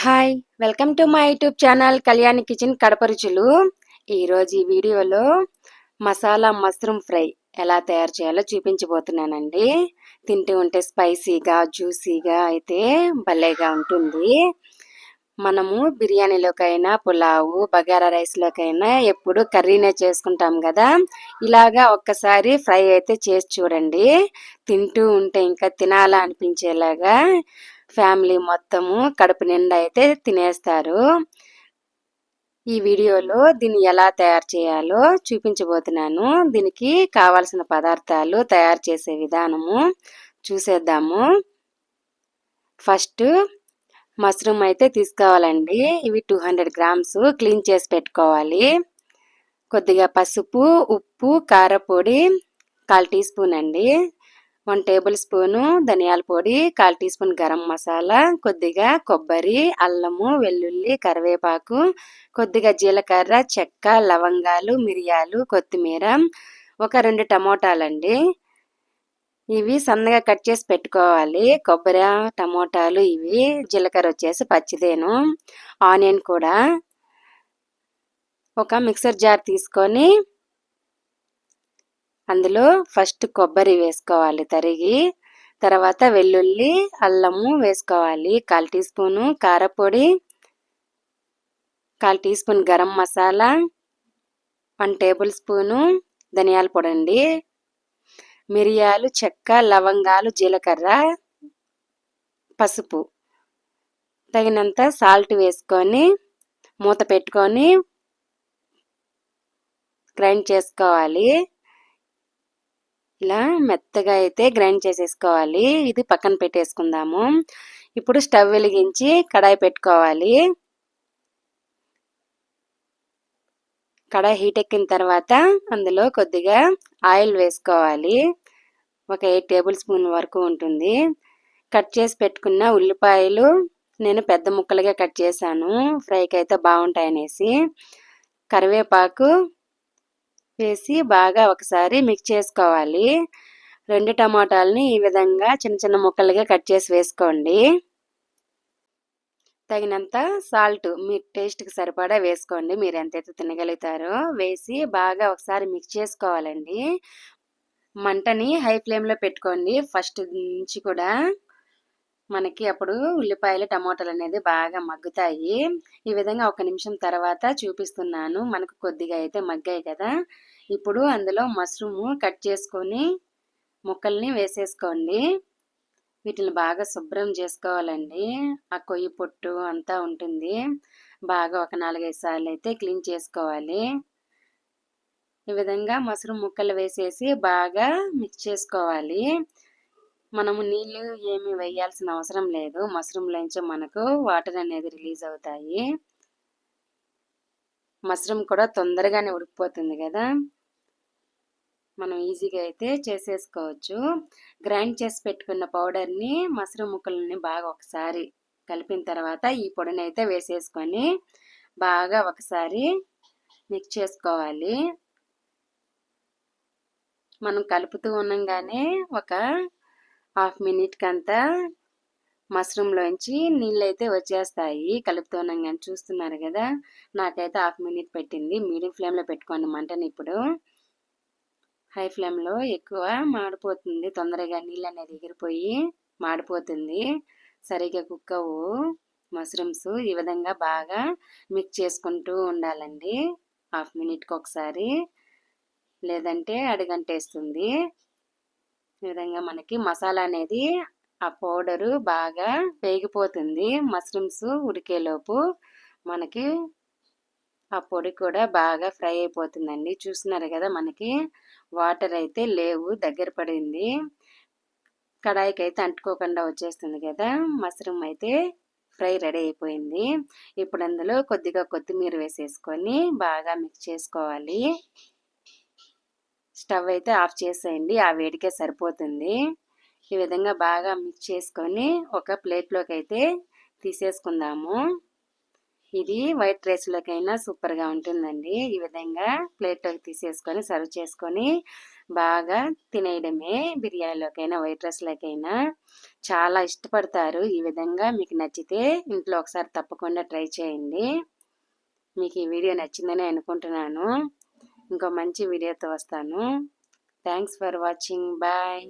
Hi welcome to my YouTube channel Kalyani kitchen Kadapa రుచులు ఈరోజు ఈ వీడియోలో మసాలా మష్రూమ్ ఫ్రై ఎలా తయారు చేయాలో చూపించబోతున్నానండి. తింటూ ఉంటే స్పైసీగా జ్యూసీగా అయితే భలేగా ఉంటుంది. మనము బిర్యానీలోకైనా పులావు బగారా రైస్లోకైనా ఎప్పుడు కర్రీనే చేసుకుంటాం కదా. ఇలాగా ఒక్కసారి ఫ్రై అయితే చేసి చూడండి. తింటూ ఉంటే ఇంకా తినాలా అనిపించేలాగా ఫ్యామిలీ మొత్తము కడుపు నిండా అయితే తినేస్తారు. ఈ వీడియోలో దీన్ని ఎలా తయారు చేయాలో చూపించబోతున్నాను. దీనికి కావాల్సిన పదార్థాలు తయారు చేసే విధానము చూసేద్దాము. ఫస్ట్ మష్రూమ్ అయితే తీసుకోవాలండి. ఇవి టూ హండ్రెడ్ గ్రామ్స్ క్లీన్ చేసి పెట్టుకోవాలి. కొద్దిగా పసుపు ఉప్పు కారపొడి కాల్ టీ స్పూన్ అండి. వన్ టేబుల్ స్పూను ధనియాల పొడి కాల్ టీ స్పూన్ గరం మసాలా కొద్దిగా కొబ్బరి అల్లము వెల్లుల్లి కరివేపాకు కొద్దిగా జీలకర్ర చెక్క లవంగాలు మిరియాలు కొత్తిమీర ఒక రెండు టమోటాలండి. ఇవి సన్నగా కట్ చేసి పెట్టుకోవాలి. కొబ్బరి టమోటాలు ఇవి జీలకర్ర వచ్చేసి పచ్చిదేను ఆనియన్ కూడా. ఒక మిక్సర్ జార్ తీసుకొని అందులో ఫస్ట్ కొబ్బరి వేసుకోవాలి తరిగి తర్వాత వెల్లుల్లి అల్లము వేసుకోవాలి. కాల్ టీ స్పూను కారపొడి call tea spoon garam masala one table spoon ధనియాల పొడి అండి మిరియాలు చెక్క లవంగాలు జీలకర్ర పసుపు తగినంత సాల్ట్ వేసుకొని మూత పెట్టుకొని గ్రైండ్ చేసుకోవాలి. ఇలా మెత్తగా అయితే గ్రైండ్ చేసేసుకోవాలి. ఇది పక్కన పెట్టేసుకుందాము. ఇప్పుడు స్టవ్ వెలిగించి కడాయి పెట్టుకోవాలి. కడాయి హీట్ ఎక్కిన తర్వాత అందులో కొద్దిగా ఆయిల్ వేసుకోవాలి. ఒక ఎయిట్ టేబుల్ స్పూన్ వరకు ఉంటుంది. కట్ చేసి పెట్టుకున్న ఉల్లిపాయలు నేను పెద్ద ముక్కలుగా కట్ చేశాను. ఫ్రైకి అయితే బాగుంటాయనేసి. కరివేపాకు వేసి బాగా ఒకసారి మిక్స్ చేసుకోవాలి. రెండు టమాటాలని ఈ విధంగా చిన్న చిన్న ముక్కలుగా కట్ చేసి వేసుకోండి. తగినంత సాల్ట్ మీ టేస్ట్కి సరిపడా వేసుకోండి. మీరు ఎంతైతే తినగలుగుతారో వేసి బాగా ఒకసారి మిక్స్ చేసుకోవాలండి. మంటని హై ఫ్లేమ్లో పెట్టుకోండి. ఫస్ట్ నుంచి కూడా మనకి అప్పుడు ఉల్లిపాయలు టమోటాలు అనేది బాగా మగ్గుతాయి. ఈ విధంగా ఒక నిమిషం తర్వాత చూపిస్తున్నాను. మనకు కొద్దిగా అయితే మగ్గాయి కదా. ఇప్పుడు అందులో మష్రూము కట్ చేసుకొని ముక్కల్ని వేసేసుకోండి. వీటిని బాగా శుభ్రం చేసుకోవాలండి. ఆ కొయ్యి పొట్టు అంతా ఉంటుంది. బాగా ఒక నాలుగైదు సార్లు అయితే క్లీన్ చేసుకోవాలి. ఈ విధంగా మష్రూమ్ ముక్కలు వేసేసి బాగా మిక్స్ చేసుకోవాలి. మనము నీళ్ళు ఏమి వేయాల్సిన అవసరం లేదు. మష్రూమ్లోంచి మనకు వాటర్ అనేది రిలీజ్ అవుతాయి. మష్రూమ్ కూడా తొందరగానే ఉడికిపోతుంది కదా. మనం ఈజీగా అయితే చేసేసుకోవచ్చు. గ్రైండ్ చేసి పెట్టుకున్న పౌడర్ని మష్రూమ్ ముక్కలని బాగా ఒకసారి కలిపిన తర్వాత ఈ పొడిని అయితే వేసేసుకొని బాగా ఒకసారి మిక్స్ చేసుకోవాలి. మనం కలుపుతూ ఉండగానే ఒక హాఫ్ మినిట్కి అంతా మష్రూమ్లోంచి నీళ్ళు అయితే వచ్చేస్తాయి కలుపుతున్నాం కానీ చూస్తున్నారు కదా. నాకైతే హాఫ్ మినిట్ పెట్టింది. మీడియం ఫ్లేమ్లో పెట్టుకోండి మంటని ఇప్పుడు. హై ఫ్లేమ్లో ఎక్కువ మాడిపోతుంది. తొందరగా నీళ్ళు అనేది ఎగిరిపోయి మాడిపోతుంది. సరిగ్గా కుక్ అవ్వు మష్రూమ్స్ ఈ విధంగా బాగా మిక్స్ చేసుకుంటూ ఉండాలండి. హాఫ్ మినిట్కి ఒకసారి లేదంటే అడుగంటేస్తుంది. ఈ విధంగా మనకి మసాలా అనేది ఆ పౌడరు బాగా వేగిపోతుంది. మష్రూమ్స్ ఉడికేలోపు మనకి ఆ పొడి కూడా బాగా ఫ్రై అయిపోతుందండి. చూస్తున్నారు కదా మనకి వాటర్ అయితే లేవు దగ్గర పడింది. కడాయికి అయితే అంటుకోకుండా వచ్చేస్తుంది కదా మష్రూమ్ అయితే ఫ్రై రెడీ అయిపోయింది. ఇప్పుడు అందులో కొద్దిగా కొత్తిమీర వేసేసుకొని బాగా మిక్స్ చేసుకోవాలి. స్టవ్ అయితే ఆఫ్ చేసేయండి ఆ వేడికే సరిపోతుంది. ఈ విధంగా బాగా మిక్స్ చేసుకొని ఒక ప్లేట్లోకి అయితే తీసేసుకుందాము. ఇది వైట్ రైస్లోకైనా సూపర్గా ఉంటుందండి. ఈ విధంగా ప్లేట్లోకి తీసేసుకొని సర్వ్ చేసుకొని బాగా తినేయడమే. బిర్యానీలోకైనా వైట్ రైస్లోకైనా చాలా ఇష్టపడతారు. ఈ విధంగా మీకు నచ్చితే ఇంట్లో ఒకసారి తప్పకుండా ట్రై చేయండి. మీకు ఈ వీడియో నచ్చిందని అనుకుంటున్నాను. ఇంకో మంచి వీడియోతో వస్తాను. Thanks for watching bye